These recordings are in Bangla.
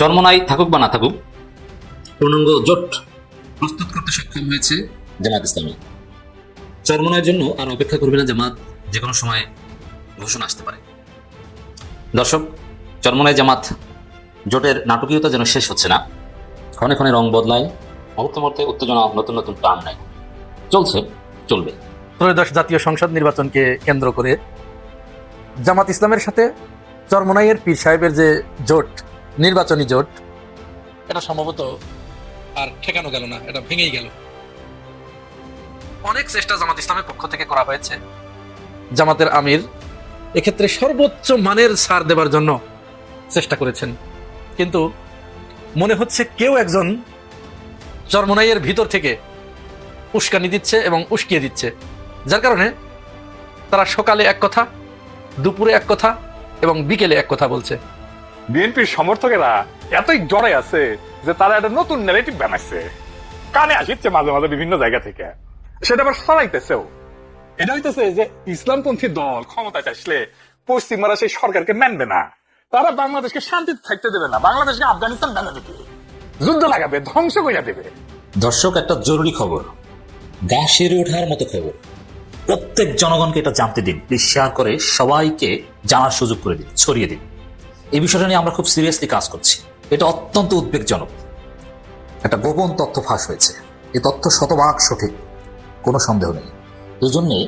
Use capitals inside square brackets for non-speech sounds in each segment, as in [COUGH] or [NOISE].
চরমনাই থাকুক বা না থাকুক, পূর্ণাঙ্গ জোট প্রস্তুত করতে সক্ষম হয়েছে জামাত ইসলামী। চরমনায়ের জন্য আর অপেক্ষা করবে না জামাত, যে কোনো সময় ঘোষণা আসতে পারে। দর্শক চরমনায় জামাত, জোটের নাটকীয়তা যেন শেষ হচ্ছে না। ক্ষণে ক্ষণে রং বদলায়, মুহূর্তে মুহূর্তে উত্তেজনা, নতুন নতুন টান নেয়। চলছে, চলবে। ত্রয়োদশ জাতীয় সংসদ নির্বাচনকে কেন্দ্র করে জামাত ইসলামের সাথে চরমনাইয়ের পীর সাহেবের যে জোট নির্বাচনী জোট। এটা সম্ভবত আর ঠেকানো গেল না এটা ভেঙেই গেল। অনেক চেষ্টা জামাত ইসলামের পক্ষ থেকে করা হয়েছে। জামাতের আমির এক্ষেত্রে সর্বোচ্চ মানের ছাড় দেবার জন্য চেষ্টা করেছেন। কিন্তু মনে হচ্ছে কেউ একজন চরমনাইয়ের ভিতর থেকে উস্কানি দিচ্ছে এবং উস্কিয়ে দিচ্ছে। যার কারণে তারা সকালে এক কথা দুপুরে এক কথা এবং বিকেলে এক কথা বলছে। বিএনপির সমর্থকেরা এতই জ্বরে আছে যে তারা একটা নতুন নেগেটিভ বানাইছে। কানে আসিচ্ছে মাঝে মাঝে বিভিন্ন জায়গা থেকে। সেটা আবার সরাইতেছেও এটা হইতেছে যে ইসলামপন্থী দল ক্ষমতায় আসলে পশ্চিমারা সেই সরকারকে মানবে না। তারা বাংলাদেশকে শান্তিতে থাকতে দেবে না। বাংলাদেশকে আফগানিস্তান বানা দেবে। যুদ্ধ লাগাবে, ধ্বংস করে দেবে। দর্শক, একটা জরুরি খবর। গা সেরে ওঠার মতো খবর। প্রত্যেক জনগণকে এটা জানতে দিন। প্লিজ শেয়ার করে সবাইকে জানার সুযোগ করে দিন, ছড়িয়ে দিন। এই বিষয়টা নিয়ে আমরা খুব সিরিয়াসলি কাজ করছি। এটা অত্যন্ত উদ্বেগজনক। একটা গোপন তথ্য ফাঁস হয়েছে। এই তথ্য শতভাগ সঠিক। কোনো সন্দেহ নেই। এই জন্যে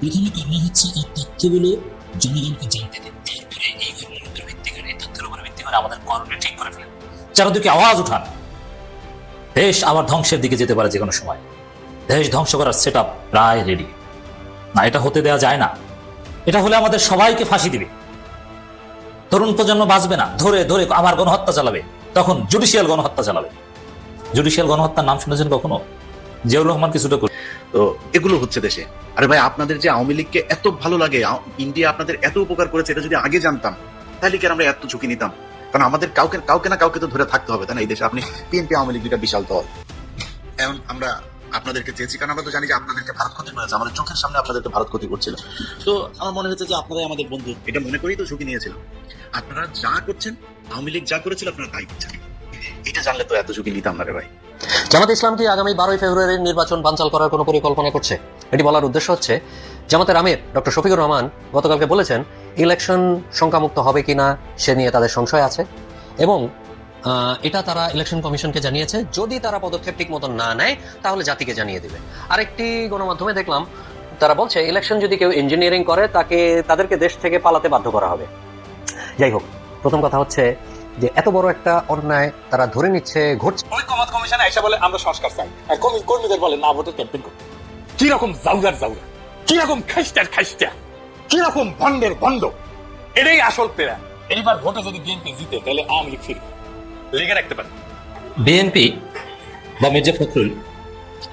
প্রথমে কর্ম হচ্ছে এই তথ্যগুলো জনগণকে জানতে দিন এই ঘটনার ভিত্তি করে এই তথ্যের উপর ভিত্তি করে আমাদের কর্মে ঠিক করে ফেলেন চারদিকে আওয়াজ উঠান। দেশ আবার ধ্বংসের দিকে যেতে পারে যে কোনো সময়। দেশ ধ্বংস করার সেট প্রায় রেডি না, এটা হতে দেওয়া যায় না। এটা হলে আমাদের সবাইকে ফাঁসি দিবে। তরুণ প্রজন্ম বাঁচবে না। ধরে ধরে আবার গণহত্যা চালাবে। তখন জুডিশিয়াল গণহত্যা চালাবে। জুডিশিয়াল গণহত্যার নাম শুনেছেন কখনো? জিয়াউর রহমান কিছুটা করে তো এগুলো হচ্ছে দেশে। আরে ভাই আপনাদের যে আওয়ামী লীগকে এত ভালো লাগে ইন্ডিয়া আপনাদের এত উপকার করেছে এটা যদি আগে জানতাম তাহলে কি আর আমরা এত ঝুঁকি নিতাম? কারণ আমাদের কাউকে কাউকে না কাউকে তো ধরে থাকতে হবে তাই না? এই দেশে আপনি বিএনপি আওয়ামী লীগ দুটা বিশাল দল। এখন আমরা আপনাদেরকে চেয়েছি। কারণ আমরা তো জানি যে আপনাদেরকে ভারত ক্ষতি করেছে। আমাদের চোখের সামনে আপনাদেরকে ভারত ক্ষতি করছিল। তো আমার মনে হচ্ছে যে আপনারাই আমাদের বন্ধু। এটা মনে করেই তো ঝুঁকি নিয়েছিলাম আপনারা যা করছেন, আওয়ামী লীগ যা করেছিল, আপনারা তাই করছেন। এটা জানলে তো এত ঝুঁকি নিতাম না রে ভাই। জামাত ইসলাম কি আগামী বারোই ফেব্রুয়ারির নির্বাচন বানচাল করার কোনো পরিকল্পনা করছে? এটি বলার উদ্দেশ্য হচ্ছে, জামাতের আমির ডক্টর শফিকুর রহমান গতকালকে বলেছেন, ইলেকশন শঙ্কামুক্ত হবে কিনা সে নিয়ে তাদের সংশয় আছে এবং এটা তারা ইলেকশন কমিশনকে জানিয়েছে। যদি তারা পদক্ষেপ ঠিক মতো না নেয়, তাহলে জাতিকে জানিয়ে দেবে। আরেকটি গণমাধ্যমে দেখলাম, তারা বলছে ইলেকশন যদি কেউ ইঞ্জিনিয়ারিং করে, তাকে, তাদেরকে দেশ থেকে পালাতে বাধ্য করা হবে। যাই হোক, প্রথম কথা হচ্ছে যে এত বড় একটা অন্যায় তারা ধরে নিচ্ছে, ঘটছে। কমিশনে এসে বলে, আমরা সংস্কার চাই। আর কর্মী- কর্মীদের বলে, না, ভোটে ক্যাম্পেইন করতে। কীরকম কীরকম খাইস্টার খাইস্টা কীরকম ভন্ডের ভন্ড এটাই আসল পেরা এইবার ভোটে যদি বিএনপি জিতে, তাহলে আওয়ামী লীগ ফিরবে। লেগে রাখতে পারে বিএনপি বা মির্জা ফখরুল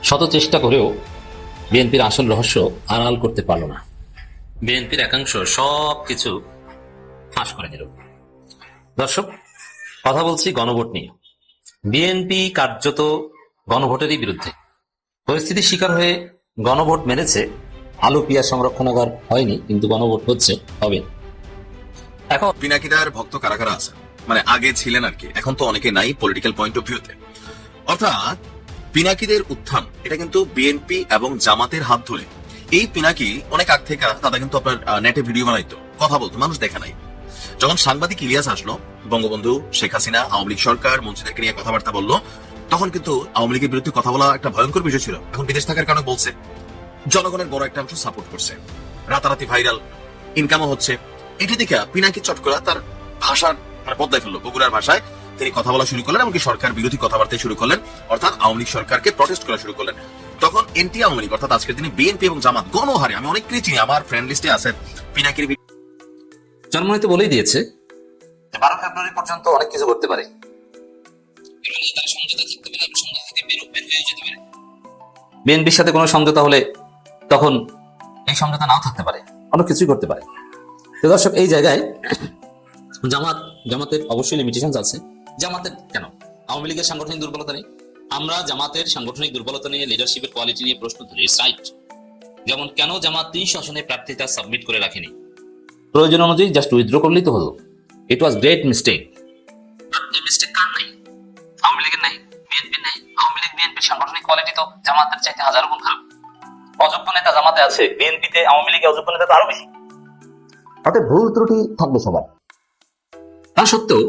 শত চেষ্টা করেও বিএনপির আসল রহস্য আড়াল করতে পারল না। বিএনপির একাংশ সব কিছু ফাঁস করে দিল। দর্শক কথা বলছি গণভোট নিয়ে। বিএনপি কার্যত গণভোটেরই বিরুদ্ধে। পরিস্থিতির শিকার হয়ে গণভোট মেনেছে আলু পিয়াজ সংরক্ষণাগার হয়নি কিন্তু গণভোট হচ্ছে হবে। এখন পিনাকিদার ভক্ত কারা কারা আছে মানে আগে ছিলেন আর কি। এখন তো অনেকে নাই পলিটিক্যাল পয়েন্ট অফ ভিউতে অর্থাৎ পিনাকিদের উত্থান, এটা কিন্তু বিএনপি এবং জামাতের হাত ধরে। এই পিনাকি অনেক আগ থেকে তারা কিন্তু আপনার নেটে ভিডিও বানাইতো, কথা বলতো, মানুষ দেখা নাই। যখন সাংবাদিক ইলিয়াস আসলো, বঙ্গবন্ধু শেখ হাসিনা, আওয়ামী লীগ সরকার, মন্ত্রীদেরকে নিয়ে কথাবার্তা বলল, তখন কিন্তু আওয়ামী লীগের বিরুদ্ধে কথা বলা একটা ভয়ঙ্কর বিষয় ছিল। এখন বিদেশ থাকার কারণে বলছে, জনগণের বড় একটা অংশ সাপোর্ট করছে। রাতারাতি ভাইরাল ইনকামও হচ্ছে। এটি দেখে পিনাকি চটকরা তার ভাষার মানে বদলাই ফেলল। বগুড়ার ভাষায় তিনি কথা বলা শুরু করলেন এমনকি সরকার বিরোধী কথাবার্তা শুরু করলেন। অর্থাৎ আওয়ামী লীগ সরকারকে প্রটেস্ট করা শুরু করলেন। তখন এনটি আওয়ামী লীগ অর্থাৎ আজকের দিনে বিএনপি এবং জামাত গণহারে আমি অনেককেই চিনি আমার ফ্রেন্ড লিস্টে আছেন পিনাকির জন্মনিতে বলেই দিয়েছে। বারো ফেব্রুয়ারি পর্যন্ত অনেক কিছু করতে পারে। বিএনপির সাথে কোনো সমঝোতা হলে তখন এই সমঝোতা নাও থাকতে পারে। অনেক কিছুই করতে পারে। তো দর্শক এই জায়গায় জামাত জামাতের অবশ্যই লিমিটেশন আছে। জামাতের কেন? আওয়ামী লীগের সাংগঠনিক দুর্বলতা নেই। আমরা জামাতের সাংগঠনিক দুর্বলতা নিয়ে লিডারশিপের কোয়ালিটি নিয়ে প্রশ্ন তুলি। রাইট যেমন কেন জামাত তিন শাসনে প্রার্থিতা সাবমিট করে রাখেনি? প্রয়োজন অনুযায়ী জাস্ট উইথড্র করলেই তো হলো। It was great mistake mistake কার নাই? আওয়ামী লীগের নাই বিএনপি নাই। আওয়ামী লীগ বিএনপির সাংগঠনিক কোয়ালিটি তো জামাতের চাইতে হাজার গুণ খারাপ। অযোগ্য নেতা জামাতে আছে বিএনপিতে আওয়ামী লীগে অযোগ্য নেতা তো আরও বেশি। তাতে ভুল ত্রুটি থাকবে সবার। তা সত্ত্বেও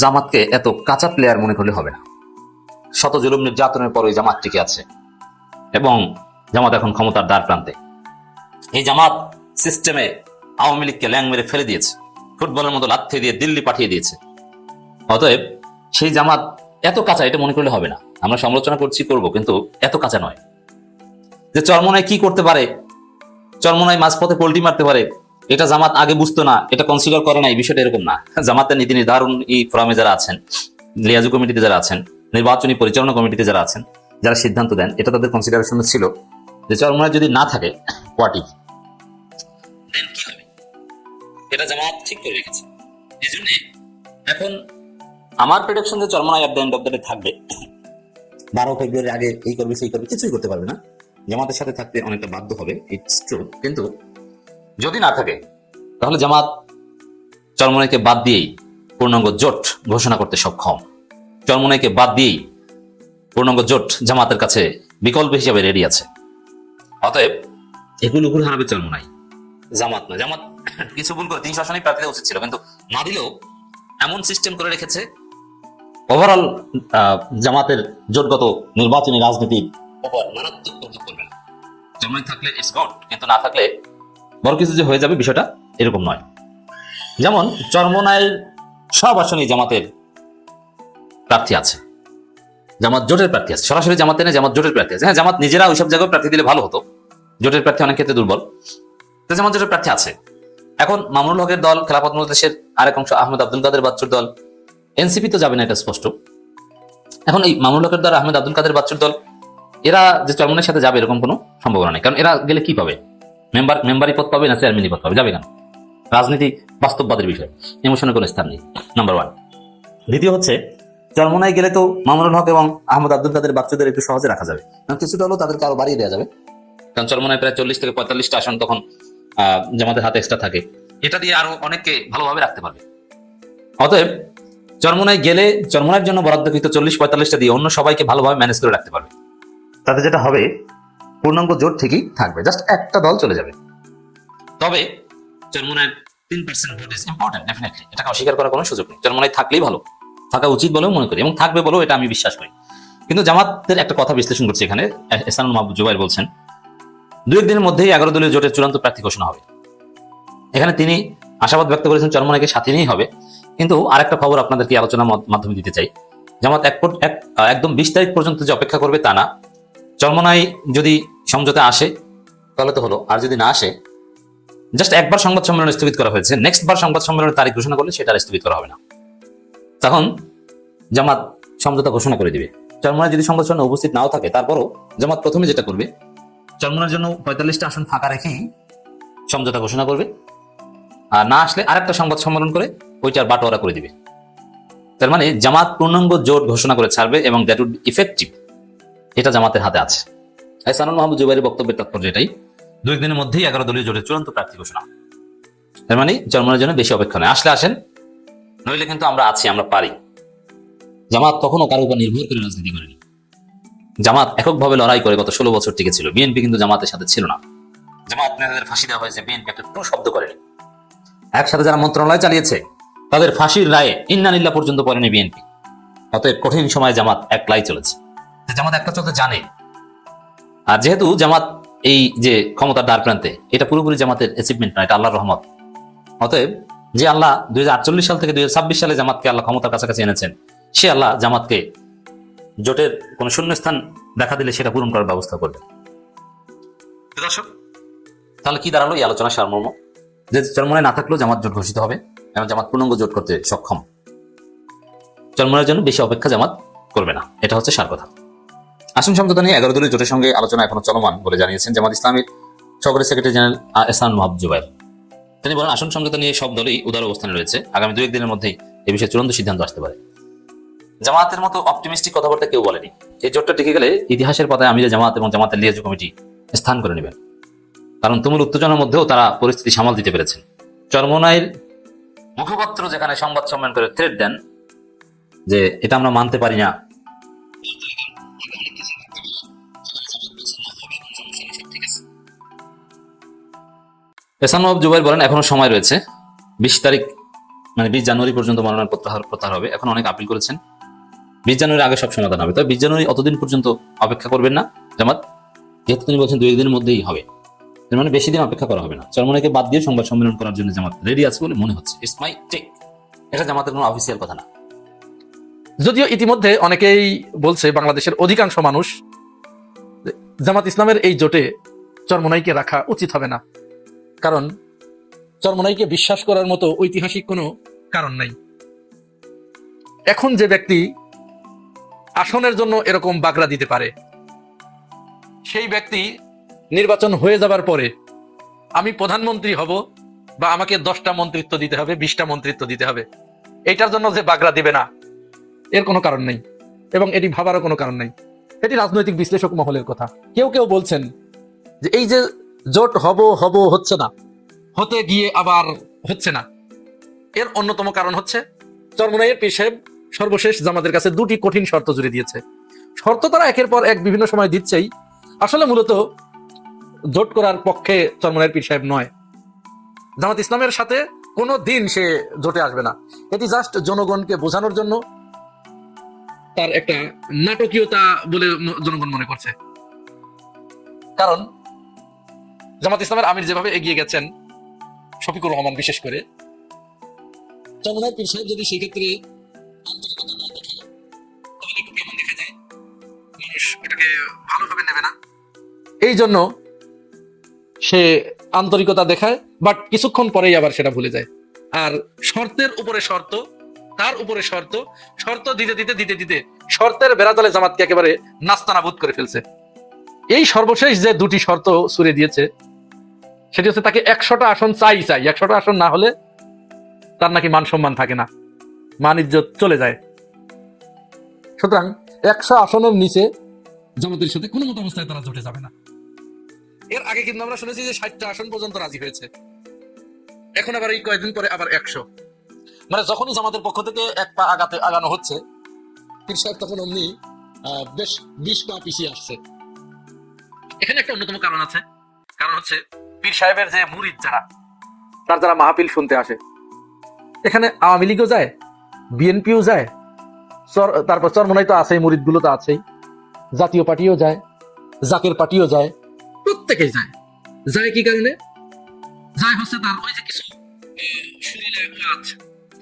জামাতকে এত কাঁচা প্লেয়ার মনে করলে হবে না। শত জুলুম নির্যাতনের পর ওই জামাত টিকে আছে এবং জামাত এখন ক্ষমতার দ্বার প্রান্তে। এই জামাত সিস্টেমে আওয়ামী লীগকে ল্যাং মেরে ফেলে দিয়েছে, ফুটবলের মতো লাথি দিয়ে দিল্লি পাঠিয়ে দিয়েছে। অতএব সেই জামাত এত কাঁচা এটা মনে করলে হবে না। আমরা সমালোচনা করছি, করব, কিন্তু এত কাঁচা নয়। যে চরমনায় কি করতে পারে, চরমনায় মাঝপথে পোল্টি মারতে পারে এটা জামাত আগে বুঝতো না, এটা কনসিডার করে না এই বিষয়টা এরকম না। জামাতের নীতি নির্ধারণ এই ফোরামে যারা আছেন, লিয়াজু কমিটিতে যারা আছেন, নির্বাচনী পরিচালনা কমিটিতে যারা আছেন, যারা সিদ্ধান্ত দেন, এটা তাদের কনসিডারেশন ছিল যে চরমনায় যদি না থাকে ইফ এটা জামাত ঠিক করে রেখেছে। এই এখন আমার প্রেডিকশন যে Charmonai at the end of the থাকবে, বারো ফেব্রুয়ারি আগে এই করবে, সেই করবে, কিছুই করতে পারবে না। জামাতের সাথে থাকতে অনেকটা বাধ্য হবে ইটস ট্রু কিন্তু যদি না থাকে, তাহলে জামাত চরমনাইকে বাদ দিয়েই পূর্ণাঙ্গ জোট ঘোষণা করতে সক্ষম। চরমনাইকে বাদ দিয়েই পূর্ণাঙ্গ জোট জামাতের কাছে বিকল্প হিসাবে রেডি আছে। অতএব এগুলো উপর হারাবে চরমনাই। জামাত না জামাত কিছু ভুল করে তিনশো আসনেই প্রার্থী উচিত ছিল, কিন্তু না দিলেও এমন সিস্টেম করে রেখেছে ওভারঅল জামাতের জোটগত নির্বাচনী রাজনীতির ওপর মারাত্মক প্রভাব পড়বে না। থাকলে ইটস গড কিন্তু না থাকলে বড় কিছু যে হয়ে যাবে বিষয়টা এরকম নয়। যেমন চরমনায়ের সব আসনেই জামাতের প্রার্থী আছে। জামাত জোটের প্রার্থী আছে। সরাসরি জামাতে নেই জামাত জোটের প্রার্থী আছে। হ্যাঁ জামাত নিজেরা ওইসব জায়গায় প্রার্থী দিলে ভালো হতো। জোটের প্রার্থী অনেক ক্ষেত্রে দুর্বল। তো জামাত জোটের প্রার্থী আছে। এখন মামুনুল হকের দল, খেলাফত মজলিসের আরেক অংশ, আহমেদ আব্দুল কাদের বাচ্চুর দল, এনসিপি তো যাবে না, এটা স্পষ্ট। এখন এই মামুনুল হকের দল আহমেদ আব্দুল কাদের বাচ্চুর দল, এরা যে চরমনের সাথে যাবে এরকম কোনো সম্ভাবনা নেই। কারণ এরা গেলে কি পাবে? মেম্বার, মেম্বারি পদ পাবে না চেয়ারম্যানি পদ পাবে, যাবে কেন? রাজনীতি বাস্তববাদের বিষয় ইমোশনের কোনো স্থান নেই নাম্বার ওয়ান দ্বিতীয় হচ্ছে, চরমনায় গেলে তো মামুনুল হক এবং আহমদ আব্দুল কাদের বাচ্চাদের একটু সহজে রাখা যাবে। কিছুটা হলেও তাদেরকে আরও বাড়িয়ে দেওয়া যাবে। কারণ চরমনায় প্রায় চল্লিশ থেকে পঁয়তাল্লিশটা আসন তখন জামাতের হাতে এক্সট্রা থাকে। এটা দিয়ে আরও অনেককে ভালোভাবে রাখতে পারবে। অতএব, চরমনায় গেলে, চরমনার জন্য বরাদ্দকৃত চল্লিশ পঁয়তাল্লিশটা দিয়ে অন্য সবাইকে ভালোভাবে ম্যানেজ করে রাখতে পারবে। তাতে যেটা হবে পূর্ণাঙ্গ জোট ঠিকই থাকবে। জাস্ট একটা দল চলে যাবে। তবে চরমনায় তিন percent vote is important definitely এটাকে অস্বীকার করার কোনো সুযোগ নেই। থাকলেই ভালো। থাকা উচিত বলেও মনে করি। এবং থাকবে বলেও এটা আমি বিশ্বাস করি। কিন্তু জামাতের একটা কথা বিশ্লেষণ করছি এখানে। এসানুল মাহবুব জুবাইর বলছেন মধ্যেই এগারো দলীয় জোটের চূড়ান্ত প্রার্থী ঘোষণা হবে। এখানে তিনি আশাবাদ ব্যক্ত করেছেন চরমনাইকে সাথে নিয়েই হবে। কিন্তু আরেকটা খবর আপনাদেরকে আলোচনার মাধ্যমে দিতে চাই। জামাত এক- একদম বিশ তারিখ পর্যন্ত যে অপেক্ষা করবে তা না। চরমনাই যদি সমঝোতা আসে, তাহলে তো হলো। আর যদি না আসে জাস্ট একবার সংবাদ সম্মেলন স্থগিত করা হয়েছে নেক্সট বার সংবাদ সম্মেলনের তারিখ ঘোষণা করলে সেটা স্থগিত করা হবে না। তখন জামাত সমঝোতা ঘোষণা করে দিবে। চরমনায় যদি সংবাদ সম্মেলনে উপস্থিত নাও থাকে, তারপরও জামাত প্রথমে যেটা করবে চরমনার জন্য পঁয়তাল্লিশটা আসন ফাঁকা রেখেই সমঝোতা ঘোষণা করবে। আর না আসলে আরেকটা সংবাদ সম্মেলন করে, ওইটার বাটোয়ারা করে দিবে। তার মানে জামাত পূর্ণাঙ্গ জোট ঘোষণা করে ছাড়বে এবং দ্যাট উড ইফেক্টিভ এটা জামাতের হাতে আছে। সানুল মাহমুদ জুবাইরের বক্তব্যের তাৎপর্য এটাই। দুই দিনের মধ্যেই এগারো দলীয় জোটের চূড়ান্ত প্রার্থী ঘোষণা। তার মানে চরমনের জন্য বেশি অপেক্ষা নেই। আসলে আসেন, নইলে কিন্তু আমরা আছি, আমরা পারি। জামাত কখনো কারও উপর নির্ভর করে রাজনীতি করেনি। জামাত এককভাবে লড়াই করে গত ষোলো বছর টিকে ছিল। বিএনপি কিন্তু জামাতের সাথে ছিল না। জামাত নেতাদের ফাঁসি দেওয়া হয়েছে, বিএনপি একটা টু শব্দ করেনি। একসাথে যারা মন্ত্রণালয় চালিয়েছে, তাদের ফাঁসির রায়ে ইন্নানিল্লা পর্যন্ত পড়েনি বিএনপি। অতএব কঠিন সময় জামাত একলাই চলেছে। জামাত একটা চলতে জানে। আর যেহেতু জামাত এই যে ক্ষমতার দ্বার প্রান্তে এটা পুরোপুরি জামাতের অ্যাচিভমেন্ট নয় এটা আল্লাহর রহমত। অতএব যে আল্লাহ দুই হাজার আটচল্লিশ সাল থেকে দুই হাজার ছাব্বিশ সালে জামাতকে আল্লাহ ক্ষমতার কাছাকাছি এনেছেন সে আল্লাহ জামাতকে জোটের কোন শূন্যস্থান দেখা দিলে সেটা পূরণ করার ব্যবস্থা করবে। দর্শক তাহলে কি দাঁড়াল এই আলোচনা সারমর্ম? যে চরমনে না থাকলেও জামাত জোট ঘোষিত হবে এবং জামাত পূর্ণাঙ্গ জোট করতে সক্ষম। চরমনের জন্য বেশি অপেক্ষা জামাত করবে না এটা হচ্ছে সার কথা। আসন সমঝোতা নিয়ে এগারো দলীয় জোটের সঙ্গে আলোচনা এখনও চলমান বলে জানিয়েছেন জামাত ইসলামের সহকারী সেক্রেটারি জেনারেল এসান মাহবুব জুবাইর। তিনি বলেন, আসন সমঝোতা নিয়ে সব দলই উদার অবস্থানে রয়েছে। আগামী দু একদিনের মধ্যেই এ বিষয়ে চূড়ান্ত সিদ্ধান্ত আসতে পারে। জামাতের মতো অপটিমিস্টিক কথাবার্তা কেউ বলেনি। এই জোটটা টিকে গেলে ইতিহাসের পাতায় আমিরে জামাত এবং জামাতের লিয়াজু কমিটি স্থান করে নেবেন। কারণ তুমুল উত্তেজনার মধ্যেও তারা পরিস্থিতি সামাল দিতে পেরেছেন। চরমনাইয়ের মুখপাত্র যেখানে সংবাদ সম্মেলন করে থ্রেট দেন, যে এটা আমরা মানতে পারি না এসান জুবাইর বলেন, এখনও সময় রয়েছে। বিশ তারিখ মানে বিশ জানুয়ারি পর্যন্ত মনোনয়ন প্রত্যাহার প্রত্যাহার হবে। এখন অনেক আপিল করেছেন। বিশ জানুয়ারি আগে সব সমাধান হবে। তবে বিশ জানুয়ারি অতদিন পর্যন্ত অপেক্ষা করবেন না। জামাত, যেহেতু তিনি বলছেন দুই একদিনের মধ্যেই হবে। মানে বেশি দিন অপেক্ষা করা হবে না। চরমনাকে বাদ দিয়ে সংবাদ সম্মেলন করার জন্য জামাত রেডি আছে বলে মনে হচ্ছে। ইটস মাই টেক এটা জামাতের কোনো অফিসিয়াল কথা না। যদিও ইতিমধ্যে অনেকেই বলছে বাংলাদেশের অধিকাংশ মানুষ জামাত ইসলামের এই জোটে চরমনাইকে রাখা উচিত হবে না। কারণ চরমনাইকে বিশ্বাস করার মতো ঐতিহাসিক কোনো কারণ নাই। এখন যে ব্যক্তি আসনের জন্য এরকম বাগড়া দিতে পারে, সেই ব্যক্তি নির্বাচন হয়ে যাবার পরে আমি প্রধানমন্ত্রী হব বা আমাকে দশটা মন্ত্রিত্ব দিতে হবে, বিশটা মন্ত্রিত্ব দিতে হবে, এটার জন্য যে বাগড়া দিবে না, এর কোনো কারণ নেই এবং এটি ভাবারও কোনো কারণ নেই। এটি রাজনৈতিক বিশ্লেষক মহলের কথা। কেউ কেউ বলছেন যে এই যে জোট হব হব হচ্ছে না। হতে গিয়ে আবার হচ্ছে না। এর অন্যতম কারণ হচ্ছে, চরমনাইয়ের পীর সাহেব সর্বশেষ জামাতের কাছে দুটি কঠিন শর্ত জুড়ে দিয়েছে। শর্ত তারা একের পর এক বিভিন্ন সময় দিচ্ছেই। আসলে মূলত জোট করার পক্ষে চরমনাইয়ের পীর সাহেব নয়। জামাত ইসলামের সাথে কোনো দিন সে জোটে আসবে না। এটি জাস্ট জনগণকে বোঝানোর জন্য তার একটা নাটকীয়তা বলে জনগণ মনে করছে। কারণ জামাত ইসলামের আমির যেভাবে এগিয়ে গেছেন শফিকুর রহমান বিশেষ করে। চন্দ্রনাথ পীর সাহেব যদি সেক্ষেত্রে আন্তরিকতা না দেখায়, তাহলে একটু কেমন দেখা যায়। মানুষ এটাকে ভালোভাবে নেবে না। এই জন্য সে আন্তরিকতা দেখায় বাট কিছুক্ষণ পরেই আবার সেটা ভুলে যায়। আর শর্তের উপরে শর্ত তার উপরে শর্ত শর্ত দিতে দিতে দিতে দিতে শর্তের বেড়াতলে জামাতকে একেবারে নাস্তানাবুদ করে ফেলছে। এই সর্বশেষ যে দুটি শর্ত সুরে দিয়েছে সেটি হচ্ছে তাকে একশোটা আসন চাই চাই। একশোটা আসন না হলে তার নাকি মান সম্মান থাকে না। মান ইজ্জত চলে যায়। সুতরাং একশো আসনের নিচে জামাতের সাথে কোনো মতো অবস্থায় তারা জোটে যাবে না। এর আগে কিন্তু আমরা শুনেছি যে ষাটটা আসন পর্যন্ত রাজি হয়েছে। এখন আবার এই কয়েকদিন পরে আবার একশো। মানে যখনই জামাতের পক্ষ থেকে এক পা আগাতে আগানো হচ্ছে, পীর সাহেব তখন অমনি বেশ বিশ পা পিছিয়ে আসছে। এখানে একটা অন্যতম কারণ আছে। কারণ হচ্ছে পীর সাহেবের যে মুরিদ যারা, তার যারা মাহফিল শুনতে আসে। এখানে আওয়ামী লীগও যায়, বিএনপিও যায় তারপর চরমনাই তো আছেই মুরিদগুলো তো আছেই। জাতীয় পার্টিও যায়, জাকের পার্টিও যায়, প্রত্যেকেই যায়। যায় কি কারণে? যায় হচ্ছে তার ওই যে কিছু ওয়াজ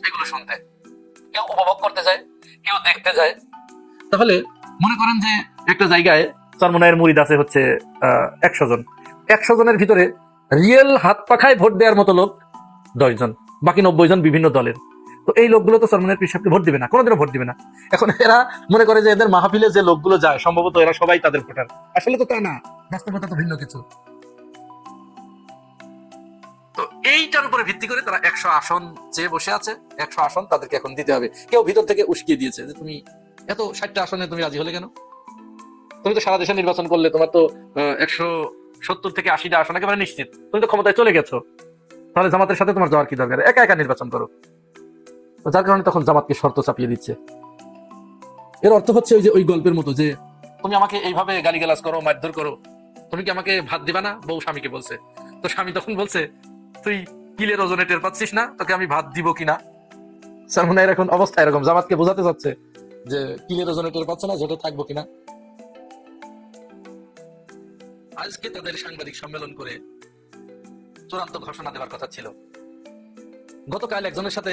এগুলো শুনতে। কেউ উপভোগ করতে যায়, কেউ দেখতে যায়। তাহলে মনে করেন যে একটা জায়গায় চরমনায়ের মুরিদ আছে হচ্ছে একশো জন। একশো জনের ভিতরে রিয়েল হাত পাখায় ভোট দেওয়ার মতো লোক দশ জন বাকি নব্বই জন বিভিন্ন দলের। তো এই লোকগুলো তো চরমনের পিসাবকে ভোট দিবে না, কোনোদিনও ভোট দিবে না। এখন এরা মনে করে যে এদের মাহফিলে যে লোকগুলো যায়, সম্ভবত এরা সবাই তাদের ভোটার। আসলে তো তা না, বাস্তবতা তো ভিন্ন কিছু। তো এইটার উপরে ভিত্তি করে তারা একশো আসন চেয়ে বসে আছে, একশো আসন তাদেরকে এখন দিতে হবে। কেউ ভিতর থেকে উস্কিয়ে দিয়েছে যে তুমি এত ষাটটা আসনে তুমি রাজি হলে কেন? তুমি তো সারা দেশে নির্বাচন করলে, তোমার তো একশো সত্তর থেকে আশিটা আসন একেবারে নিশ্চিত। তুমি তো ক্ষমতায় চলে গেছো। তাহলে জামাতের সাথে তোমার যাওয়ার কি দরকার? একা একা নির্বাচন করো। যার কারণে তখন জামাতকে শর্ত চাপিয়ে দিচ্ছে। এর অর্থ হচ্ছে ওই যে ওই গল্পের মতো যে, তুমি আমাকে এইভাবে গালিগালাজ করো, মারধর করো। তুমি কি আমাকে ভাত দিবা না? বউ স্বামীকে বলছে। তো স্বামী তখন বলছে, তুই কিলের ওজনে টের পাচ্ছিস না? তোকে আমি ভাত দিব কিনা? সালমানের এখন অবস্থা এরকম। জামাতকে বোঝাতে চাচ্ছে যে, কিলের ওজনে টের পাচ্ছে না? যেটা থাকব কিনা? আজকে তাদের সাংবাদিক সম্মেলন করে চূড়ান্ত ঘোষণা দেওয়ার কথা ছিল। গতকাল একজনের সাথে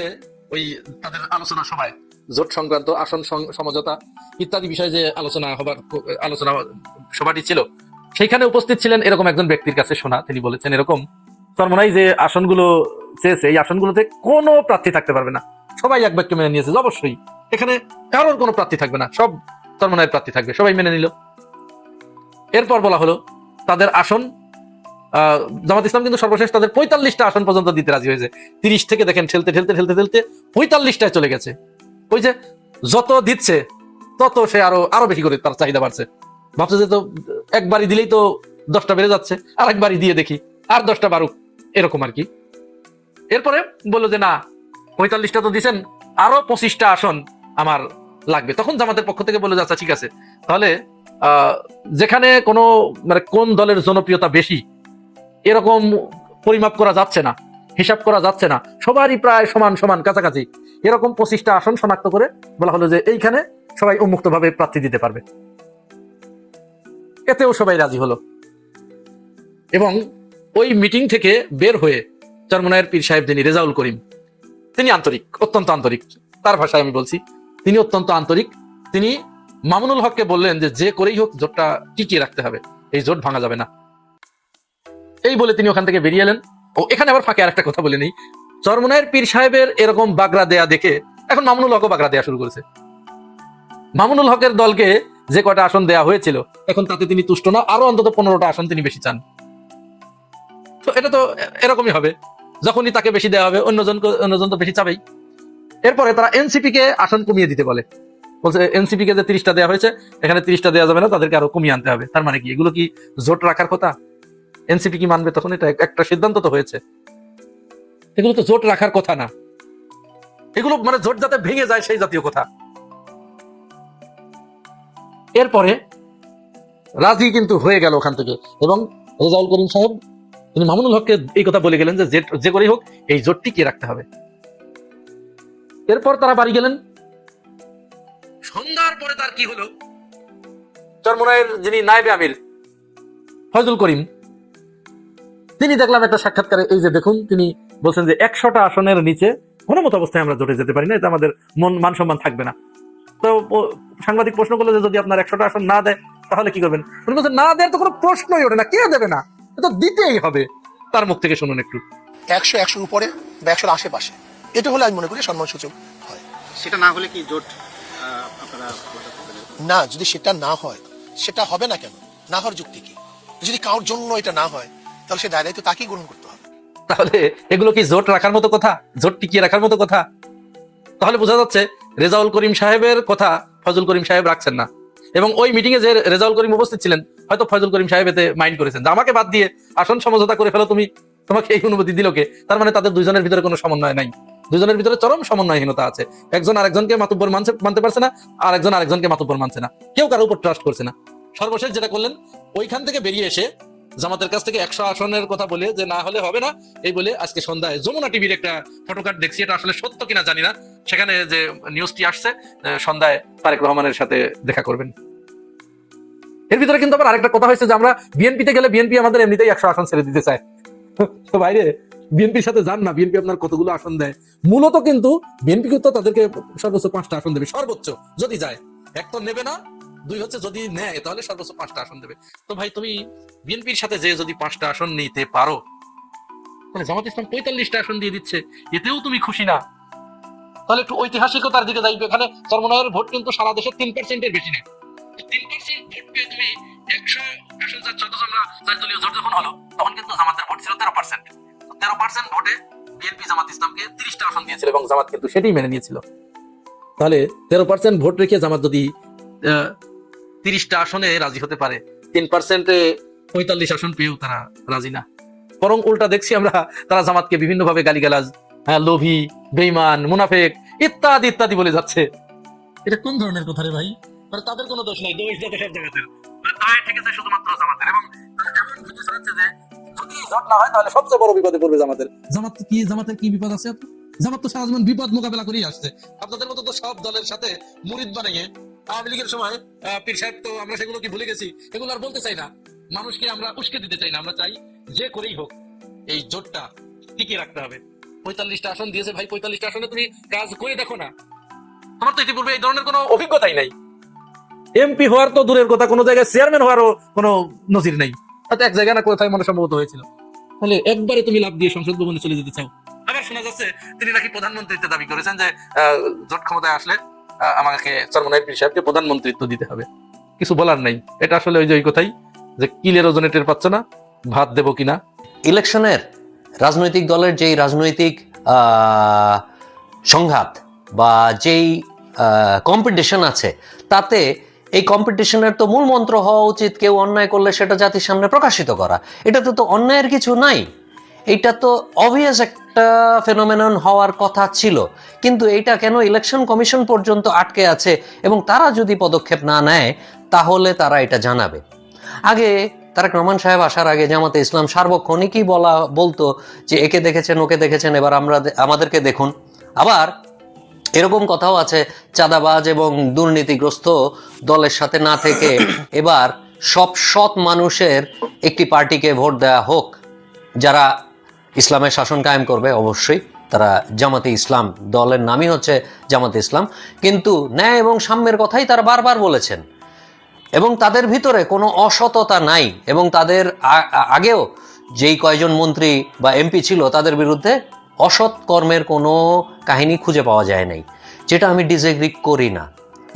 ওই তাদের আলোচনা সভায় জোট সংক্রান্ত আসন সমঝোতা ইত্যাদি বিষয়ে যে আলোচনা হবার, আলোচনা সভাটি ছিল, সেইখানে উপস্থিত ছিলেন এরকম একজন ব্যক্তির কাছে শোনা, তিনি বলেছেন এরকম চরমনাই যে আসনগুলো চেয়েছে, এই আসনগুলোতে কোনো প্রার্থী থাকতে পারবে না। সবাই এক বাক্য মেনে নিয়েছে, অবশ্যই। এখানে কারোর কোনো প্রার্থী থাকবে না, সব চরমনাইয়ের প্রার্থী থাকবে, সবাই মেনে নিল। এরপর বলা হলো তাদের আসন জামাত ইসলাম কিন্তু সর্বশেষ তাদের পঁয়তাল্লিশটা আসন পর্যন্ত দিতে রাজি হয়েছে। তিরিশ থেকে দেখেন ঠেলতে ঠেলতে ঠেলতে ঠেলতে পঁয়তাল্লিশটায় চলে গেছে। ওই যে যত দিচ্ছে, তত সে আরও আরও বেশি করে তার চাহিদা বাড়ছে। ভাবছে যে তো একবারই দিলেই তো দশটা বেড়ে যাচ্ছে আর একবারই দিয়ে দেখি, আর দশটা বারুক এরকম আর কি। এরপরে বলল যে, না, পঁয়তাল্লিশটা তো দিচ্ছেন আরও পঁচিশটা আসন আমার লাগবে। তখন জামাতের পক্ষ থেকে বলে যাচ্ছে ঠিক আছে। তাহলে যেখানে কোনো মানে কোন দলের জনপ্রিয়তা বেশি, এরকম পরিমাপ করা যাচ্ছে না, হিসাব করা যাচ্ছে না, সবারই প্রায় সমান সমান কাছাকাছি, এরকম পঁচিশটা আসন শনাক্ত করে বলা হলো যে, এইখানে সবাই উন্মুক্ত ভাবে প্রার্থী দিতে পারবে। এতেও সবাই রাজি হলো। এবং ওই মিটিং থেকে বের হয়ে চরমনায়ের পীর সাহেব যিনি, রেজাউল করিম, তিনি আন্তরিক, অত্যন্ত আন্তরিক, তার ভাষায় আমি বলছি তিনি অত্যন্ত আন্তরিক। তিনি মামুনুল হককে বললেন যে যে করেই হোক, জোটটা টিকিয়ে রাখতে হবে। এই জোট ভাঙা যাবে না। এই বলে তিনি ওখান থেকে বেরিয়ে এলেন। ও, এখানে আবার ফাঁকে আরেকটা কথা বলে নেই। চরমনায়ের পীর সাহেবের এরকম বাগড়া দেয়া দেখে এখন মামুনুল হকও বাগড়া দেয়া শুরু করেছে। মামুনুল হকের দলকে যে কয়টা আসন দেয়া হয়েছিল, এখন তাতে তিনি তুষ্ট না। আরও অন্তত পনেরোটা আসন তিনি বেশি চান। তো এটা তো এরকমই হবে। যখনই তাকে বেশি দেওয়া হবে, অন্যজন অন্যজন তো বেশি চাবেই। এরপরে তারা এনসিপি কে আসন কমিয়ে দিতে বলে। বলছে, এনসিপি কে যে তিরিশটা দেওয়া হয়েছে, এখানে তিরিশটা দেওয়া যাবে না, তাদেরকে আরও কমিয়ে আনতে হবে। তার মানে কি? এগুলো কি জোট রাখার কথা? এনসিপি কি মানবে তখন? এটা একটা সিদ্ধান্ত তো হয়েছে। এগুলো তো জোট রাখার কথা না। এগুলো মানে জোট যাতে ভেঙে যায়, সেই জাতীয় কথা। এরপরে রাজি কিন্তু হয়ে গেল ওখান থেকে। এবং রেজাউল করিম সাহেব, তিনি মামুনুল হককে এই কথা বলে গেলেন যে যে- করেই হোক, এই জোটটি কে রাখতে হবে? এরপর তারা বাড়ি গেলেন। সন্ধ্যার পরে তার কি হলো? চরমনায়ের যিনি নায়েবে আমির। ফজল করিম তিনি দেখলাম একটা সাক্ষাৎকারে এই যে দেখুন তিনি বলছেন যে একশোটা আসনের নিচে কোনো মতো অবস্থায় আমরা জোটে যেতে পারি না এটা আমাদের মন মান সম্মান থাকবে না। তো সাংবাদিক প্রশ্ন করল যে যদি আপনার একশোটা আসন না দেয় তাহলে কি করবেন? উনি বলছেন না দেওয়ার তো কোনো প্রশ্নই ওঠে না কে দেবে না? এটা দিতেই হবে। তার মুখ থেকে শুনুন একটু। একশো একশোর উপরে বা একশোর আশেপাশে। এটা হলে আমি মনে করি সম্মানসূচক হয়। সেটা না হলে কি জোট? না যদি সেটা না হয় সেটা হবে না কেন? না হওয়ার যুক্তি কি? যদি কারোর জন্য এটা না হয় তাহলে সে দায় দায়িত্ব তাকেই গ্রহণ করতে হবে। তাহলে এগুলো কি জোট রাখার মতো কথা? জোট টিকিয়ে রাখার মতো কথা? তাহলে বোঝা যাচ্ছে রেজাউল করিম সাহেবের কথা ফজল করিম সাহেব রাখছেন না। এবং ওই মিটিং এ যে রেজাউল করিম উপস্থিত ছিলেন হয়তো ফজল করিম সাহেব এতে মাইন্ড করেছেন। যে আমাকে বাদ দিয়ে আসন সমঝোতা করে ফেলো তুমি তোমাকে এই অনুমতি দিল কে? তার মানে তাদের দুইজনের ভিতরে কোনো সমন্বয় নাই। দুজনের ভিতরে চরম সমন্বয়হীনতা আছে। একজন আরেকজনকে মাতুব্বর মানছে, মানতে পারছে না, আর একজন আরেকজনকে মাতুব্বর মানছে না। কেউ কারোর উপর ট্রাস্ট করছে না। সর্বশেষ যেটা করলেন, ওইখান থেকে বেরিয়ে এসে জামাতের কাছ থেকে একশো আসনের কথা বলে যে, না হলে হবে না। এই বলে আজকে সন্ধ্যায় যমুনা টিভির একটা ফটোকার্ড দেখছি, এটা আসলে সত্য কিনা জানি না। সেখানে যে নিউজটি আসছে সন্ধ্যায় তারেক রহমানের সাথে দেখা করবেন। এর ভিতরে কিন্তু আবার আরেকটা কথা হয়েছে যে, আমরা বিএনপিতে গেলে বিএনপি আমাদের এমনিতেই একশো আসন ছেড়ে দিতে চায়। তো বাইরে বিএনপির সাথে যান না, বিএনপি আপনার কতগুলো আসন দেয়? মূলত কিন্তু বিএনপি তো তাদেরকে সর্বোচ্চ পাঁচটা আসন দেবে, সর্বোচ্চ যদি যায়। এক তো নেবে না, দুই হচ্ছে যদি নেয়, তাহলে সর্বোচ্চ পাঁচটা আসন দেবে। তো ভাই, তুমি বিএনপির সাথে যে যদি পাঁচটা আসন নিতে পারো, তাহলে জামাত ইসলাম পঁয়তাল্লিশটা আসন দিয়ে দিচ্ছে, এতেও তুমি খুশি না। তাহলে একটু ঐতিহাসিকতার দিকে যাইবে, এখানে চরমনায়ের ভোট কিন্তু সারা দেশে তিন পার্সেন্টের বেশি নেই। তিন পার্সেন্ট ভোট পেয়ে তুমি একশো আসন অথচ আমরা চার দলীয় জোট যখন হলো, তখন কিন্তু জামাতের ভোট ছিল তেরো পার্সেন্ট তেরো পার্সেন্ট ভোটে বিএনপি জামাত ইসলামকে তিরিশটা আসন দিয়েছিল এবং জামাত কিন্তু সেটাই মেনে নিয়েছিল। তাহলে তেরো পার্সেন্ট ভোট রেখে জামাত যদি তিরিশটা আসনে রাজি হতে পারে তিন পার্সেন্টে পঁয়তাল্লিশ আসন পেয়েও তারা রাজি না। বরং উল্টা দেখছি আমরা তারা জামাতকে বিভিন্ন ভাবে গালিগালাজ হ্যাঁ লোভী বেইমান মুনাফেক ইত্যাদি ইত্যাদি বলে যাচ্ছে। এটা কোন ধরনের কথা রে ভাই? মানে তাদের কোনো দোষ নাই দোষ যত সব জামাতের মানে দায় ঠেকেছে শুধুমাত্র জামাতের। এবং তারা এমন ভীতি ছড়াচ্ছে যে সবচেয়ে বড় বিপদে পড়বে জামাতের। জামাত কি, জামাতের কি বিপদ আছে? জামাত তো সারা জীবন বিপদ মোকাবেলা করেই আসছে। আপনাদের মতো তো সব দলের সাথে মুরিদ বানিয়ে আওয়ামী লীগের সময় পীর সাহেব তো আমরা সেগুলো কি ভুলে গেছি? এগুলো আর বলতে চাই না। মানুষকে আমরা উস্কে দিতে চাই না। আমরা চাই যে করেই হোক, এই জোটটা টিকিয়ে রাখতে হবে। পঁয়তাল্লিশটা আসন দিয়েছে ভাই, পঁয়তাল্লিশটা আসনে তুমি কাজ করে দেখো না। আমার তো ইতিপূর্বে এই ধরনের কোনো অভিজ্ঞতাই নাই। এমপি হওয়ার তো দূরের কথা, কোনো জায়গায় চেয়ারম্যান হওয়ারও কোনো নজির নেই। হয়তো এক জায়গায় না কোথায় মনে সম্ভবত হয়েছিল। তাহলে একবারে তুমি লাভ দিয়ে সংসদ ভবনে চলে যেতে চাও। আবার শোনা যাচ্ছে তিনি নাকি প্রধানমন্ত্রীত্ব দাবি করেছেন যে আহ, জোট ক্ষমতায় আসলে আমাকে চরমনাই পীর সাহেবকে প্রধানমন্ত্রিত্ব দিতে হবে। কিছু বলার নাই। এটা আসলে ওই যে ওই কথাই যে কিলের ওজনে টের পাচ্ছে না ভাত দেবো কিনা। ইলেকশনের রাজনৈতিক দলের যেই রাজনৈতিক আহ, সংঘাত বা যেই কম্পিটিশন আছে তাতে এই কম্পিটিশনের তো মূল মন্ত্র হওয়া উচিত, কেউ অন্যায় করলে সেটা জাতির সামনে প্রকাশিত করা। এটাতে তো অন্যায়ের কিছু নাই। এইটা তো অবভিয়াস একটা ফেনোমেনন হওয়ার কথা ছিল। কিন্তু এইটা কেন ইলেকশন কমিশন পর্যন্ত আটকে আছে এবং তারা যদি পদক্ষেপ না নেয়, তাহলে তারা এটা জানাবে। আগে তারেক রহমান সাহেব আসার আগে জামাতে ইসলাম সার্বক্ষণিকই বলা, বলতো যে, একে দেখেছেন, ওকে দেখেছেন, এবার আমরা আমাদেরকে দেখুন। আবার এরকম কথাও আছে চাঁদাবাজ এবং দুর্নীতিগ্রস্ত দলের সাথে না থেকে [COUGHS] এবার সব সৎ মানুষের একটি পার্টিকে ভোট দেওয়া হোক। যারা ইসলামের শাসন কায়েম করবে অবশ্যই তারা জামাতে ইসলাম দলের নামই হচ্ছে জামাতে ইসলাম। কিন্তু ন্যায় এবং সাম্যের কথাই তারা বারবার বলেছেন। এবং তাদের ভিতরে কোনো অসততা নাই এবং তাদের আগেও যেই কয়জন মন্ত্রী বা এমপি ছিল তাদের বিরুদ্ধে অসৎ কর্মের কোনো কাহিনী খুঁজে পাওয়া যায় নাই, যেটা আমি ডিসএগ্রি করি না।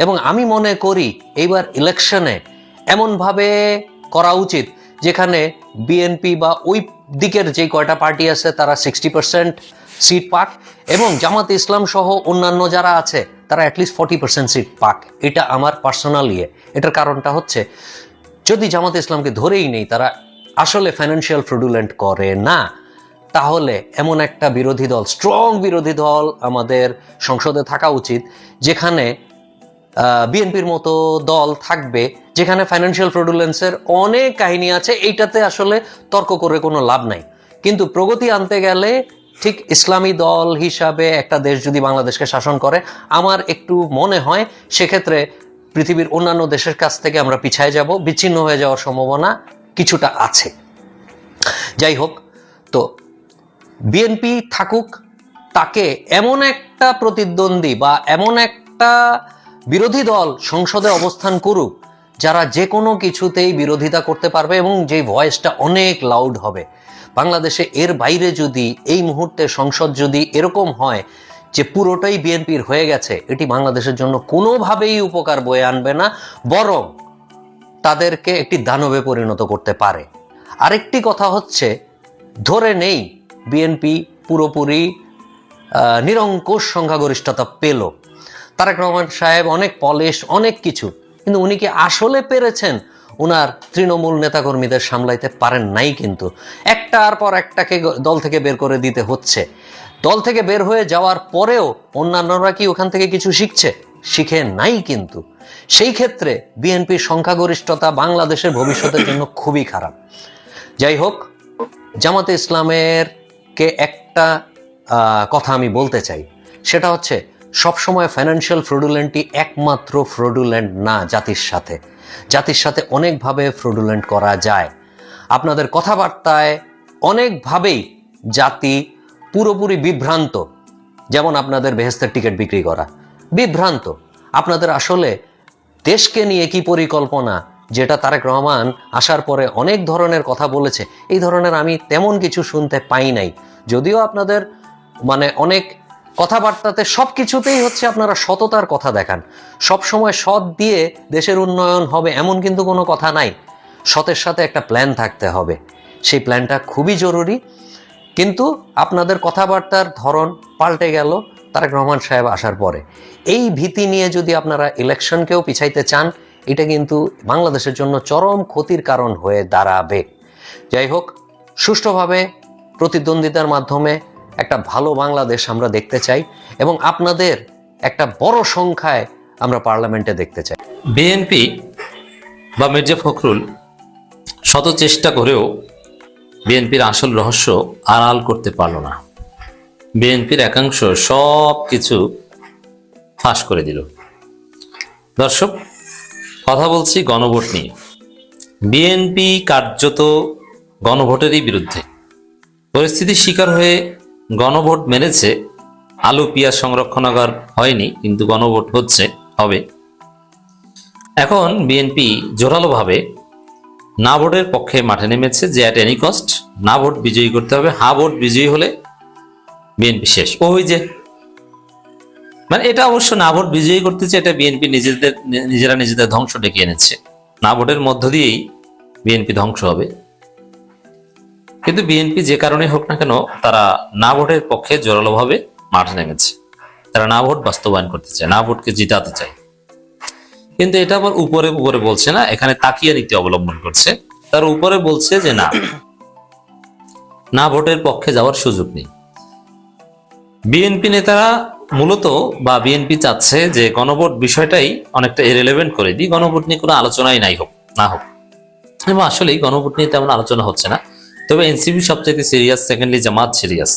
এবং আমি মনে করি এইবার ইলেকশনে এমনভাবে করা উচিত, যেখানে বিএনপি বা ওই দিকের যে কয়টা পার্টি আছে, তারা সিক্সটি পার্সেন্ট সিট পাক এবং জামাত ইসলাম সহ অন্যান্য যারা আছে, তারা অ্যাটলিস্ট ফর্টি পার্সেন্ট সিট পাক। এটা আমার পার্সোনাল ইয়ে। এটার কারণটা হচ্ছে, যদি জামাত ইসলামকে ধরেই নেই, তারা আসলে ফাইন্যান্সিয়াল ফ্রডুলেন্ট করে না। তাহলে এমন একটা বিরোধী দল স্ট্রং বিরোধী দল আমাদের সংসদে থাকা উচিত, যেখানে বিএনপির মতো দল থাকবে, যেখানে ফাইন্যান্সিয়াল ফ্রডুলেন্সের অনেক কাহিনী আছে, এইটাতে আসলে তর্ক করে কোনো লাভ নাই। কিন্তু প্রগতি আনতে গেলে ঠিক ইসলামী দল হিসাবে একটা দেশ যদি বাংলাদেশকে শাসন করে, আমার একটু মনে হয় সেক্ষেত্রে পৃথিবীর অন্যান্য দেশের কাছ থেকে আমরা পিছায় যাব, বিচ্ছিন্ন হয়ে যাওয়ার সম্ভাবনা কিছুটা আছে। যাই হোক, তো বিএনপি থাকুক, তাকে এমন একটা প্রতিদ্বন্দ্বী বা এমন একটা বিরোধী দল সংসদে অবস্থান করুক, যারা যে কোনো কিছুতেই বিরোধিতা করতে পারবে এবং যে ভয়েসটা অনেক লাউড হবে। বাংলাদেশে এর বাইরে যদি এই মুহূর্তে সংসদ যদি এরকম হয় যে পুরোটাই বিএনপির হয়ে গেছে, এটি বাংলাদেশের জন্য কোনোভাবেই উপকার বয়ে আনবে না, বরং তাদেরকে একটি দানবে পরিণত করতে পারে। আরেকটি কথা হচ্ছে, ধরে নেই বিএনপি পুরোপুরি নিরঙ্কুশ সংখ্যাগরিষ্ঠতা পেল। তারেক রহমান সাহেব অনেক পলিশ, অনেক কিছু, কিন্তু উনি কি আসলে পেরেছেন? ওনার তৃণমূল নেতাকর্মীদের সামলাইতে পারেন নাই কিন্তু। একটার পর একটাকে দল থেকে বের করে দিতে হচ্ছে। দল থেকে বের হয়ে যাওয়ার পরেও অন্যান্যরা কি ওখান থেকে কিছু শিখছে? শিখে নাই কিন্তু। সেই ক্ষেত্রে বিএনপির সংখ্যাগরিষ্ঠতা বাংলাদেশের ভবিষ্যতের জন্য খুবই খারাপ। যাই হোক, জামাতে ইসলামের কে একটা কথা আমি বলতে চাই। সেটা হচ্ছে, সবসময় ফাইন্যান্সিয়াল ফ্রডুলেন্টই একমাত্র ফ্রডুলেন্ট না জাতির সাথে। জাতির সাথে অনেকভাবে ফ্রডুলেন্ট করা যায়। আপনাদের কথাবার্তায় অনেকভাবেই জাতি পুরোপুরি বিভ্রান্ত। যেমন আপনাদের বেহেস্তের টিকিট বিক্রি করা। বিভ্রান্ত। আপনাদের আসলে দেশকে নিয়ে কি পরিকল্পনা? যেটা তারেক রহমান আসার পরে অনেক ধরনের কথা বলেছে, এই ধরনের আমি তেমন কিছু শুনতে পাই নাই। যদিও আপনাদের মানে অনেক কথাবার্তাতে সব কিছুতেই হচ্ছে আপনারা সততার কথা দেখান। সব সময় সৎ দিয়ে দেশের উন্নয়ন হবে এমন কিন্তু কোনো কথা নাই। সতের সাথে একটা প্ল্যান থাকতে হবে। সেই প্ল্যানটা খুবই জরুরি। কিন্তু আপনাদের কথাবার্তার ধরন পাল্টে গেল তারেক রহমান সাহেব আসার পরে। এই ভীতি নিয়ে যদি আপনারা ইলেকশনকেও পিছাইতে চান এটা কিন্তু বাংলাদেশের জন্য চরম ক্ষতির কারণ হয়ে দাঁড়াবে। যাই হোক, সুষ্ঠুভাবে প্রতিদ্বন্দ্বিতার মাধ্যমে একটা ভালো বাংলাদেশ আমরা দেখতে চাই এবং আপনাদের একটা বড় সংখ্যায় আমরা পার্লামেন্টে দেখতে চাই। বিএনপি বা মির্জা ফখরুল শত চেষ্টা করেও বিএনপির আসল রহস্য আড়াল করতে পারল না। বিএনপির একাংশ সব কিছু ফাঁস করে দিল। দর্শক কথা বলছি গণভোট নিয়ে। বিএনপি কার্যত গণভোটেরই বিরুদ্ধে। পরিস্থিতির শিকার হয়ে গণভোট মেনেছে আলু, পিয়াজ সংরক্ষণাগার হয়নি, কিন্তু গণভোট হচ্ছে, হবে। এখন বিএনপি জোরালোভাবে না ভোটের পক্ষে মাঠে নেমেছে যে অ্যাট এনি কস্ট না ভোট বিজয়ী করতে হবে, হা ভোট বিজয়ী হলে বিএনপি শেষ। ওই যে মানে এটা অবশ্য না ভোট বিজয়ী করতেছে, এটা বিএনপি নিজেদের, নিজেরা নিজেদের ধ্বংস ডেকে এনেছে। না ভোটের মধ্য দিয়েই বিএনপি ধ্বংস হবে। কিন্তু বিএনপি যে কারণে হোক না কেন, তারা না ভোটের পক্ষে জোরালোভাবে মাঠে নেমেছে। তারা না ভোট বাস্তবায়ন করতে চায়, না ভোটকে জিতাতে চায়। কিন্তু এটা আবার উপরে উপরে বলছে না, এখানে তাকিয়ে নীতি অবলম্বন করছে। তার উপরে বলছে যে না না ভোটের পক্ষে যাওয়ার সুযোগ নেই। বিএনপি নেতারা মূলত বা বিএনপি চাচ্ছে যে গণভোট বিষয়টাই অনেকটা ইরেলেভেন্ট করে দিই। গণভোট নিয়ে কোনো আলোচনাই নাই হোক, না হোক। এবং আসলেই গণভোট নিয়ে তেমন আলোচনা হচ্ছে না। তবে এনসিপি সবচেয়ে সিরিয়াস সেকেন্ডলি জামাত সিরিয়াস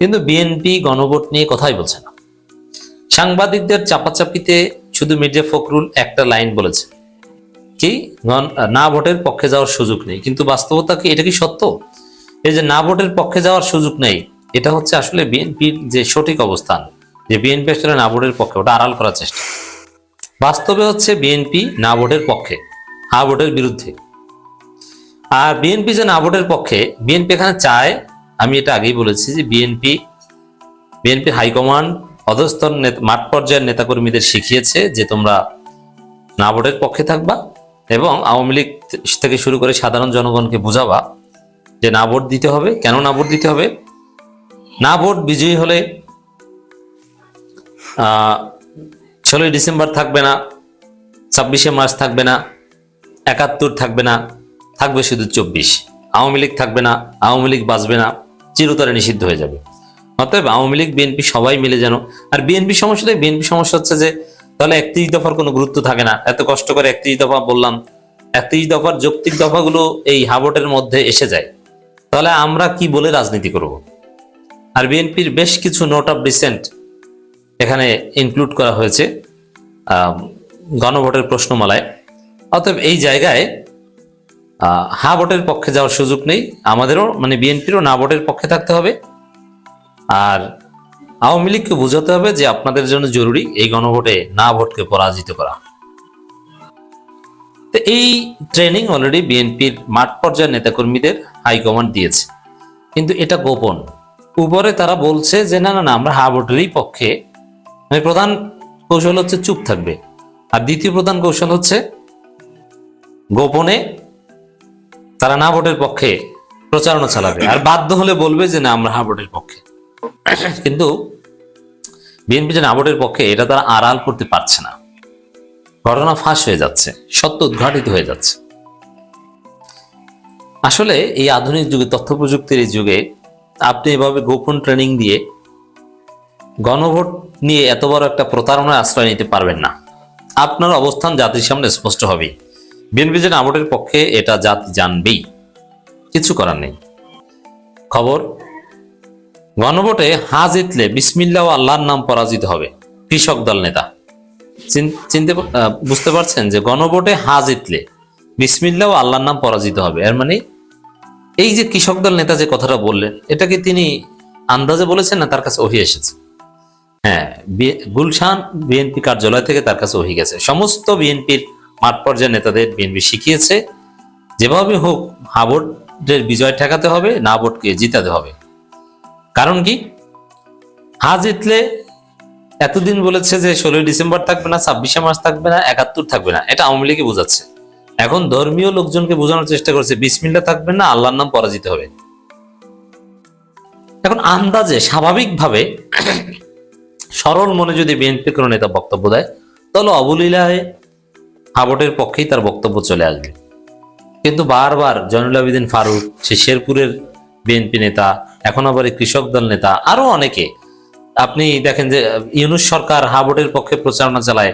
কিন্তু বিএনপি গণভোট নিয়ে কথাই বলছে না। সাংবাদিকদের চাপাচাপিতে শুধু মির্জা ফখরুল একটা লাইন বলেছে কি না ভোটের পক্ষে যাওয়ার সুযোগ নেই। কিন্তু বাস্তবতা কি, এটা কি সত্য? এই যে না ভোটের পক্ষে যাওয়ার সুযোগ নেই এটা হচ্ছে আসলে বিএনপির যে সঠিক অবস্থান, যে বিএনপি আসলে না ভোটের পক্ষে, ওটা আড়াল করার চেষ্টা। বাস্তবে হচ্ছে বিএনপি না ভোটের পক্ষে হা ভোটের বিরুদ্ধে। আর বিএনপি যে না ভোটের পক্ষে, বিএনপি এখানে চায়, আমি এটা আগেই বলেছি যে বিএনপি বিএনপি হাইকমান্ড অধস্তর মাঠ পর্যায়ের নেতাকর্মীদের শিখিয়েছে যে তোমরা না ভোটের পক্ষে থাকবা এবং আওয়ামী লীগ থেকে শুরু করে সাধারণ জনগণকে বোঝাবা যে না ভোট দিতে হবে। কেন না ভোট দিতে হবে? না ভোট, বিজয়ী হলে ষোলোই ডিসেম্বর থাকবে না, ছাব্বিশে মার্চ থাকবে না, একাত্তর থাকবে না, থাকবে শুধু চব্বিশ। আওয়ামী লীগ থাকবে না, আওয়ামী লীগ বাঁচবে না, চিরতরে নিষিদ্ধ হয়ে যাবে। অতএব আওয়ামী লীগ, বিএনপি সবাই মিলে যেন, আর বিএনপি সমস্যাটাই বিএনপি সমস্যা হচ্ছে যে, তাহলে একত্রিশ দফার কোনো গুরুত্ব থাকে না। এত কষ্ট করে একত্রিশ দফা বললাম, একত্রিশ দফার যৌক্তিক দফাগুলো এই হাবটের মধ্যে এসে যায়। তাহলে আমরা কি বলে রাজনীতি করব? আর বিএনপির বেশ কিছু নোট অফ ডিসেন্ট এখানে ইনক্লুড করা হয়েছে গণভোটের প্রশ্নমালায়। অতএব এই জায়গায় হা ভোটের পক্ষে যাওয়ার সুযোগ নেই। আমাদেরও মানে বিএনপিরও না ভোটের পক্ষে থাকতে হবে। আর আওয়ামী লীগকে বোঝাতে হবে যে আপনাদের জন্য জরুরি এই গণভোটে না ভোটকে পরাজিত করা। তো এই ট্রেনিং অলরেডি বিএনপির মাঠ পর্যায়ের নেতাকর্মীদের হাইকমান্ড দিয়েছে। কিন্তু এটা গোপন। উপরে তারা বলছে যে, না না না, আমরা হা ভোটেরই পক্ষে। মানে প্রধান কৌশল হচ্ছে চুপ থাকবে। আর দ্বিতীয় প্রধান কৌশল হচ্ছে গোপনে তারা না ভোটের পক্ষে প্রচারণা চালাবে। আর বাধ্য হলে বলবে যে, না, আমরা হা ভোটের পক্ষে। কিন্তু বিএনপি যে না ভোটের পক্ষে, এটা তারা আড়াল করতে পারছে না। ঘটনা ফাঁস হয়ে যাচ্ছে, সত্য উদ্ঘাটিত হয়ে যাচ্ছে। আসলে এই আধুনিক যুগে, তথ্য প্রযুক্তির এই যুগে আপনি এভাবে গোপন ট্রেনিং দিয়ে গণভোট নিয়ে এত বড় একটা প্রতারণার আশ্রয় নিতে পারবেন না। আপনার অবস্থান জাতির সামনে স্পষ্ট হবেই বিএনপি যে না ভোটের পক্ষে, এটা জাতি জানবেই। কিছু করার নেই। খবর, গণভোটে হা জিতলে বিসমিল্লা ও আল্লাহর নাম পরাজিত হবে কৃষক দল নেতা। চিন- চিনতে বুঝতে পারছেন যে গণভোটে হা জিতলে বিসমিল্লা ও আল্লাহর নাম পরাজিত হবে। এর মানে এই যে কৃষক দল নেতা যে কথাটা বললেন, এটা কি তিনি আন্দাজে বলেছেন না তার কাছে ওহি এসেছে? হ্যাঁ গুলশান বিএনপি কার্যালয় থেকে তার কাছে ওহি গেছে। সমস্ত বিএনপির মাঠ পর্যায়ের নেতাদের বিএনপি শিখিয়েছে, যেভাবে হোক হাবোর্ডের বিজয় ঠেকাতে হবে, না ভোটকে জিতাতে হবে। কারণ কি? হা জিতলে এতদিন বলেছে যে ষোলোই ডিসেম্বর থাকবে না, ছাব্বিশে মার্চ থাকবে না, একাত্তর থাকবে না, এটা আওয়ামী লীগই বোঝাচ্ছে। এখন ধর্মীয় লোকজনকে বোঝানোর চেষ্টা করছে, বিসমিল্লা থাকবে না, আল্লাহর নাম পরাজিত হবে। এখন আন্দাজে, স্বাভাবিকভাবে সরল মনে যদি বিএনপির কোনো নেতা বক্তব্য দেয়, তাহলে অবলীলায় হাবটের পক্ষেই তার বক্তব্য চলে আসবে। কিন্তু বারবার জয়নুল আবেদিন ফারুক, সে শেরপুরের বিএনপি নেতা, এখন আবার কৃষক দল নেতা, আরও অনেকে। আপনি দেখেন যে ইউনুস সরকার হাবটের পক্ষে প্রচারণা চালায়